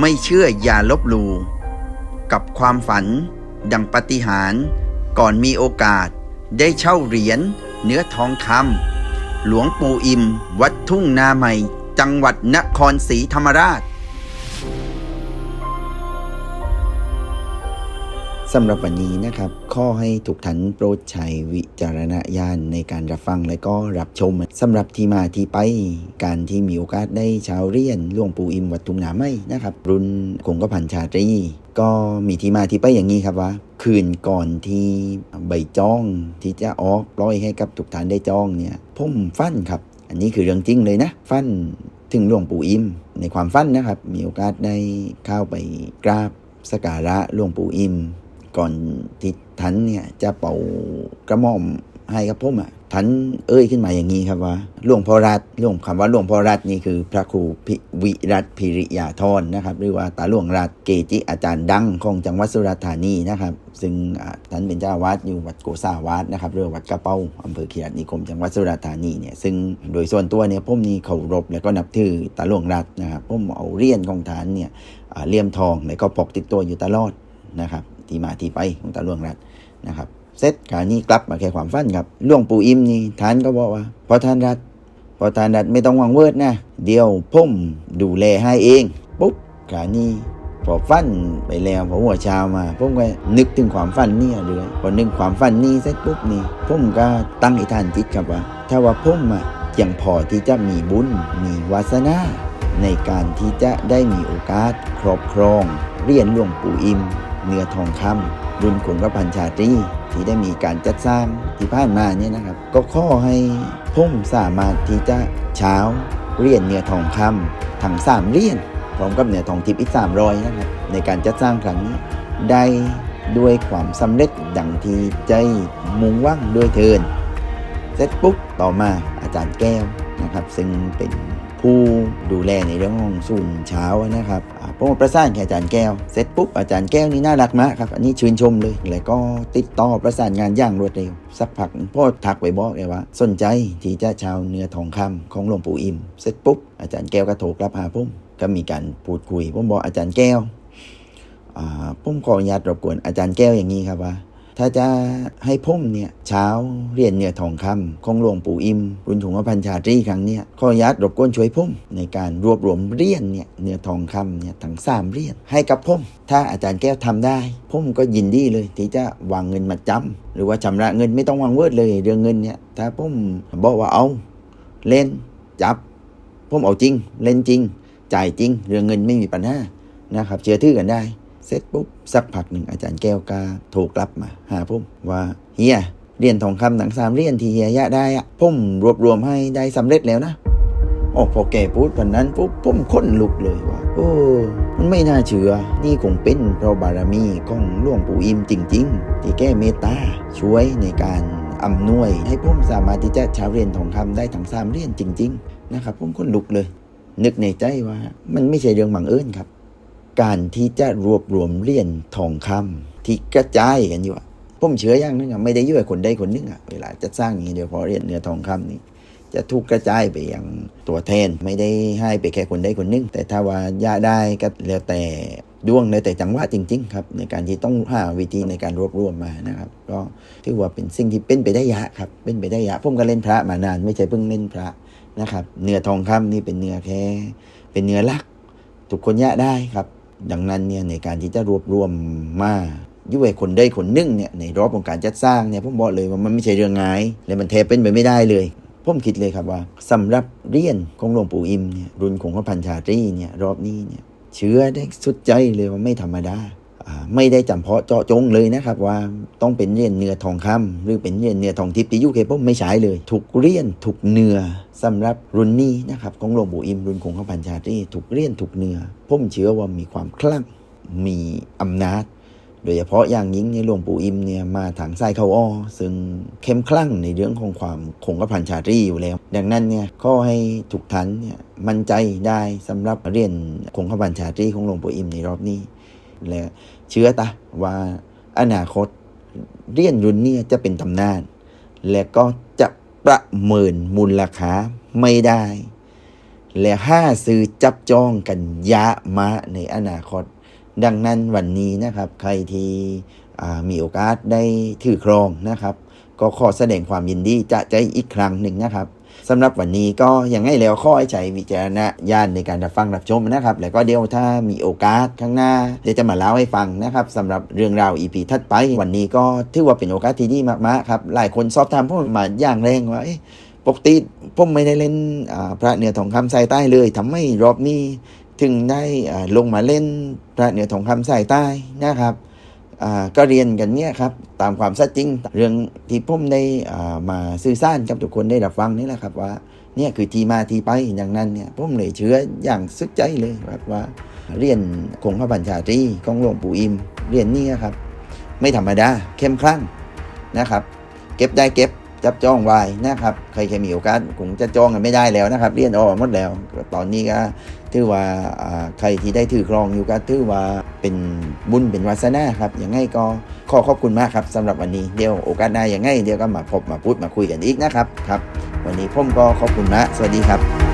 ไม่เชื่ออย่าลบหลู่กับความฝัน ดังปฏิหาร ก่อนมีโอกาส ได้เช่าเหรียญเนื้อทองคำหลวงปู่อิม วัดทุ่งนาใหม่ จังหวัดนครศรีธรรมราช สำหรับวันนี้นะครับข้อให้ทุกท่านโปรดใช้วิจารณญาณในการรับฟังและก็รับชมสำหรับที่มาที่ไป การที่มีโอกาสได้ชาวเรียนหลวงปู่อิมวัดทุ่งนาไม่นะครับ รุ่นคงกระพันชาตรี ก็มีที่มาที่ไปอย่างนี้ครับว่า คืนก่อนที่ใบจ้องที่จะออกปล่อยให้กับทุกท่านได้จ้องเนี่ยผมฟันครับ อันนี้คือเรื่องจริงเลยนะ ฟันถึงหลวงปู่อิมในความฟันนะครับ มีโอกาสได้เข้าไปกราบสกการะหลวงปู่อิม ก่อนที่ท่านเนี่ยจะเป่ากระหม่อมให้กับผมอะท่านเอ่ยขึ้นมาอย่างนี้ครับว่าหลวงพ่อรัตน์หลวงคำว่าหลวงพ่อรัตน์นี่คือพระครูพิวิรัตพิริยาธรนะครับ หรือว่าตาหลวงรัตเกจิอาจารย์ดังของจังหวัดสุราษฎร์ธานีนะครับ ซึ่งท่านเป็นเจ้าวาดอยู่วัดโกษาวาดนะครับหรือวัดกระเป้าอำเภอเขียดนิคมจังหวัดสุราษฎร์ธานีเนี่ยซึ่งโดยส่วนตัวเนี่ยผมนี่เคารพและก็นับถือตาหลวงรัตน์นะครับผมเอาเรียญของท่านเนี่ยเลี่ยมทองแล้วก็พกติดตัวอยู่ตลอดนะครับ ที่มาที่ไปของตาหลวงรัตน์นะครับเสร็จการนี้กลับมาแค่ความฝันครับหลวงปู่อิมนี่ท่านก็บอกว่าพอท่านรัตพอท่านรัตไม่ต้องวางเวิร์ดนะเดี๋ยวผมดูแลให้เองปุ๊บการนี้พอฟันไปแล้วพอหัวเช้ามาผมก็นึกถึงความฝันนี่เลยพอนึกความฝันนี้เสร็จปุ๊บนี่ผมก็ตั้งอิทานจิตครับว่า ถ้าว่าผมอะยังพอที่จะมีบุญมีวาสนาในการที่จะได้มีโอกาสครอบครองเรียนหลวงปู่อิม เนื้อทองคำรุ่นคงกระพันชาตรีที่ได้มีการจัดสร้างที่ผ่านมาเนี่ยนะครับ ก็ข้อให้ผมสามารถที่จะเช้าเรียนเนื้อทองคำทั้งสามเรียนพร้อมกับเนื้อทองทิพย์อีกสามรอยนะครับในการจัดสร้างครั้งนี้ได้ด้วยความสำเร็จดังที่ใจมุ่งว่างด้วยเทินเสร็จปุ๊บต่อมาอาจารย์แก้ว นะครับ ซึ่งเป็นผู้ดูแลในเรื่องของศูนย์เช้านะครับอ่าผมประสานกับอาจารย์แก้ว เสร็จปุ๊บอาจารย์แก้วนี่น่ารักมากครับ อันนี้ชื่นชมเลย แล้วก็ติดต่อประสานงานอย่างรวดเร็ว สักพักพ่อทักไปบอกเลยว่า สนใจที่จะชาวเนื้อทองคำของหลวงปู่อิมเสร็จปุ๊บอาจารย์แก้วก็โทรกลับหาผมก็มีการพูดคุย ผมบอกอาจารย์แก้วอ่าผมขออนุญาตรบกวนอาจารย์แก้วอย่างนี้ครับว่า ถ้าจะให้ผมเนี่ยเช้าเรียนเนื้อทองคำของหลวงปู่อิมรุ่นถุงพันชาตรีครั้งเนี้ยขออนุญาตรบกวนช่วยผมในการรวบรวมเรียญเนี่ยเนื้อทองคำเนี่ยทั้งสามเรียญให้กับผมถ้าอาจารย์แก้วทำได้ผมก็ยินดีเลยที่จะวางเงินมาจำหรือว่าชำระเงินไม่ต้องวางเวิร์ดเลยเรื่องเงินเนี่ยถ้าผมบอกว่าเอาเล่นจับผมเอาจริง เล่นจริง จ่ายจริง เรื่องเงินไม่มีปัญหานะครับเชื่อถือกันได้ เสร็จปุ๊บสักพักหนึ่งอาจารย์แก้วกาโทรกลับมา หาผมว่าเฮียเรียนทองคำหนังสามเรียนที่เฮียยะได้อะผมรวบรวมให้ได้สำเร็จแล้วนะโอ้พอแกพูดวันนั้นปุ๊บผมค้นลุกเลยว่าโอ้มันไม่น่าเชื่อ นี่คงเป็นเพราะบารมีของหลวงปู่อิมจริง ๆ ที่แก้เมตตาช่วยในการอำนวย ให้ผมสามารถที่จะชาวเรียนทองคำได้ทั้งสามเรียนจริง ๆ นะครับผมค้นลุกเลย นึกในใจว่ามันไม่ใช่เรื่องบังเอิญครับ การที่จะรวบรวมเหรียญทองคำที่กระจายกันอยู่อะผมเชื่ออย่างนึงอะไม่ได้ยุ่ยคนใดคนหนึงอะเวลาจะสร้างอย่างนี้เดียวพอเหรียญเนื้อทองคำนี่จะถูกกระจายไปอย่างตัวแทน ไม่ได้ให้ไปแค่คนใดคนหนึงแต่ถ้าว่าย่าได้ก็แล้วแต่ดวงแล้วแต่จังหวะจริง ๆ ครับ ในการที่ต้องหาวิธีในการรวบรวมมานะครับ ก็ถือว่าเป็นสิ่งที่เป็นไปได้ยะครับ เป็นไปได้ยะผมก็เล่นพระมานาน ไม่ใช่เพิ่งเล่นพระนะครับ เนื้อทองคำนี่เป็นเนื้อแค่ เป็นเนื้อลัก ทุกคนยะได้ครับ ดังนั้นเนี่ยในการที่จะรวบรวมมายุ่ยคนได้คนนึ่งเนี่ยในรอบของการจัดสร้างเนี่ยผมบอกเลยว่ามันไม่ใช่เรื่องง่ายและมันแทบเป็นไปไม่ได้เลยผมคิดเลยครับว่าสำหรับเรียนของหลวงปู่อิมเนี่ยรุ่นของพระพันชาตรีเนี่ยรอบนี้เนี่ยเชื่อได้สุดใจเลยว่าไม่ธรรมดา ไม่ได้จำเพาะเจาะจงเลยนะครับว่าต้องเป็นเรียญเนื้อทองคำหรือเป็นเรียญเนื้อทองทิพย์ที่ยุเคผมไม่ใช้เลย ถูกเรียญถูกเนื้อสำหรับรุ่นนี้นะครับของหลวงปู่อิมรุ่นของพระพันชาตรีถูกเรียญถูกเนื้อผมเชื่อว่ามีความคลั่งมีอำนาจโดยเฉพาะอย่างยิ่งในหลวงปู่อิมเนี่ยมาทางไส้เขาอ้อซึ่งเข้มคลั่งในเรื่องของความคงกระพันชาตรีอยู่แล้ว ดังนั้นเนี่ยข้อให้ทุกท่านเนี่ยมั่นใจได้สำหรับเรียนคงกระพันชาตรีของหลวงปู่อิมในรอบนี้ และเชื่อตะว่าอนาคตเรียนรุ่นเนี้จะเป็นตำนาน และก็จะประเมินมูลราคาไม่ได้ และห้าซื้อจับจองกันยะมาในอนาคต ดังนั้นวันนี้นะครับ ใครที่มีโอกาสได้ถือครองนะครับ ก็ขอแสดงความยินดีจะใจอีกครั้งหนึ่งนะครับ สำหรับวันนี้ก็ยังไงแล้วข้อให้ใช้วิจารณญาณในการรับฟังรับชมนะครับ แล้วก็เดี๋ยวถ้ามีโอกาสข้างหน้า เดี๋ยวจะมาเล่าให้ฟังนะครับสำหรับเรื่องราวอีพีถัดไป วันนี้ก็ถือว่าเป็นโอกาสที่ดีมากๆครับหลายคนสอบถามผมมาอย่างแรงว่าปกติผมไม่ได้เล่นพระเหนือทองคำสายใต้เลยทำให้รอบนี้ถึงได้ลงมาเล่นพระเหนือทองคำสายใต้นะครับ ก็เรียนกันเนี่ยครับตามความสัจจริง เรื่องที่ผมได้มาสื่อสารกับทุกคนได้รับฟังนี่แหละครับว่าเนี่ยคือที่มาที่ไปอย่างนั้นเนี่ยผมเลยเชื่ออย่างสุดใจเลยครับว่าเรียนคงพระบัญชาตรีของหลวงปู่อิม เรียนนี่ครับ ไม่ธรรมดาเข้มขลังนะครับ เก็บได้เก็บ จับจองไว้นะครับใครเคยมีโอกาสคงจะจองกันไม่ได้แล้วนะครับเรียนออกหมดแล้ว ตอนนี้ก็ถือว่าใครที่ได้ถือครองอยู่ก็ถือว่าเป็นบุญเป็นวาสนาครับยังไงก็ขอขอบคุณมากครับสำหรับวันนี้เดี๋ยวโอกาสหน้ายังไงเดี๋ยวก็มาพบมาพูดมาคุยกันอีกนะครับครับ วันนี้ผมก็ขอบคุณนะสวัสดีครับ